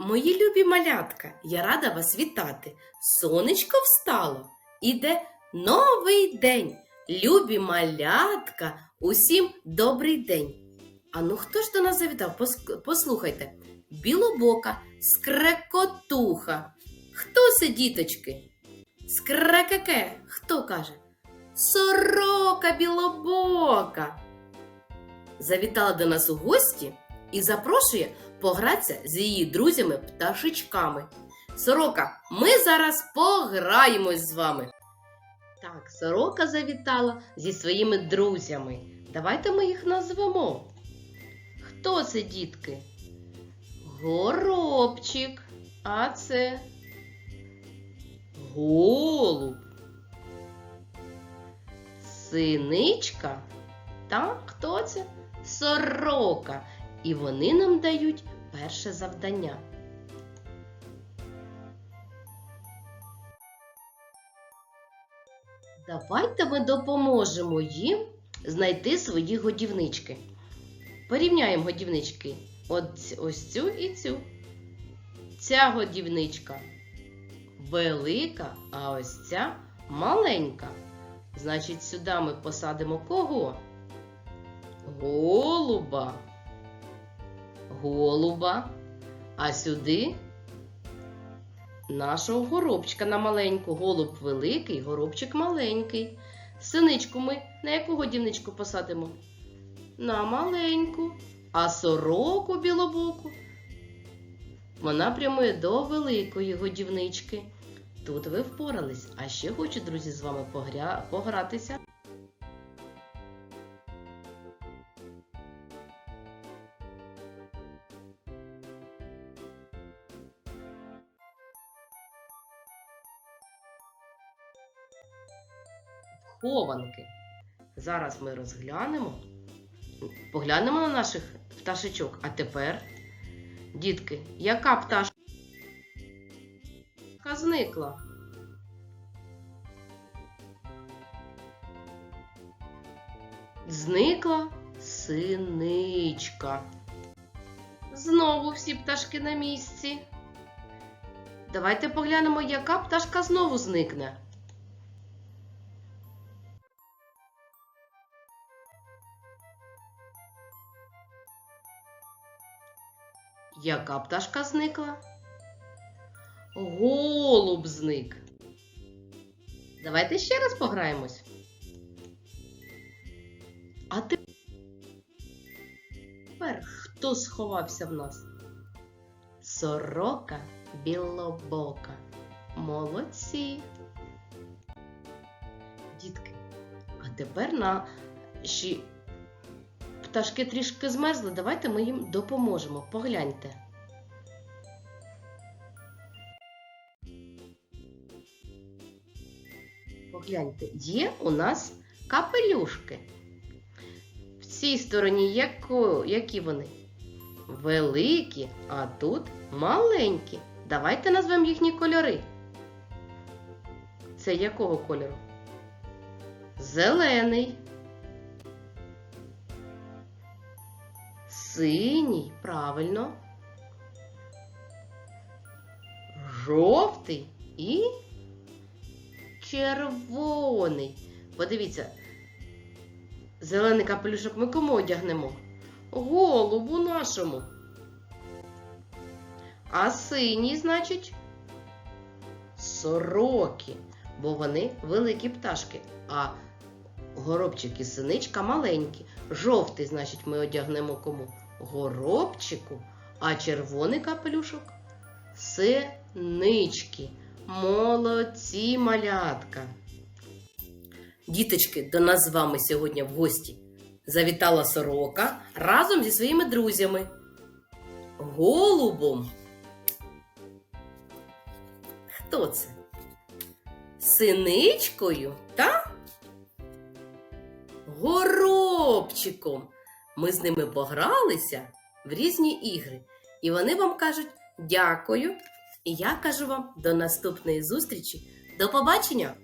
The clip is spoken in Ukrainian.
Мої любі малятка, я рада вас вітати. Сонечко встало, іде новий день. Любі малятка, усім добрий день. А ну хто ж до нас завітав? Пос- Послухайте. Білобока, скрекотуха. Хто це, діточки? Скрекеке, хто каже? Сорока білобока. Завітала до нас у гості і запрошує погратися з її друзями-пташечками. Сорока, ми зараз пограємось з вами. Так, сорока завітала зі своїми друзями. Давайте ми їх назвемо. Хто це, дітки? Горобчик. А це голуб. Синичка. Та хто це? Сорока. І вони нам дають перше завдання. Давайте ми допоможемо їм знайти свої годівнички. Порівняємо годівнички. От ось цю і цю. Ця годівничка велика, а ось ця маленька. Значить, сюди ми посадимо кого? Голуба. Голуба. А сюди нашого горобчика на маленьку. Голуб великий, горобчик маленький. Синичку ми на яку годівничку посадимо? На маленьку. А сороку білобоку. Вона прямує до великої годівнички. Тут ви впорались. А ще хочу, друзі, з вами погря... погратися. Хованки. Зараз ми розглянемо, поглянемо на наших пташечок. А тепер, дітки, яка пташка зникла? Зникла синичка. Знову всі пташки на місці. Давайте поглянемо, яка пташка знову зникне. Яка пташка зникла? Голуб зник. Давайте ще раз пограємось. А тепер хто сховався в нас? Сорока білобока. Молодці. Дітки, а тепер на наші пташки трішки змерзли. Давайте ми їм допоможемо. Погляньте. Погляньте, є у нас капелюшки. В цій стороні яко, які вони? Великі, а тут маленькі. Давайте назвемо їхні кольори. Це якого кольору? Зелений. Синій, правильно. Жовтий і червоний. Подивіться, зелений капелюшок ми кому одягнемо? Голубу нашому. А синій, значить, сороки, бо вони великі пташки, а горобчик і синичка маленькі. Жовтий, значить, ми одягнемо кому? Горобчику, а червоний капелюшок синички. Молодці малятка. Діточки, до нас з вами сьогодні в гості завітала сорока разом зі своїми друзями. Голубом. Хто це? Синичкою та горобчиком. Ми з ними погралися в різні ігри, і вони вам кажуть дякую. І я кажу вам до наступної зустрічі. До побачення!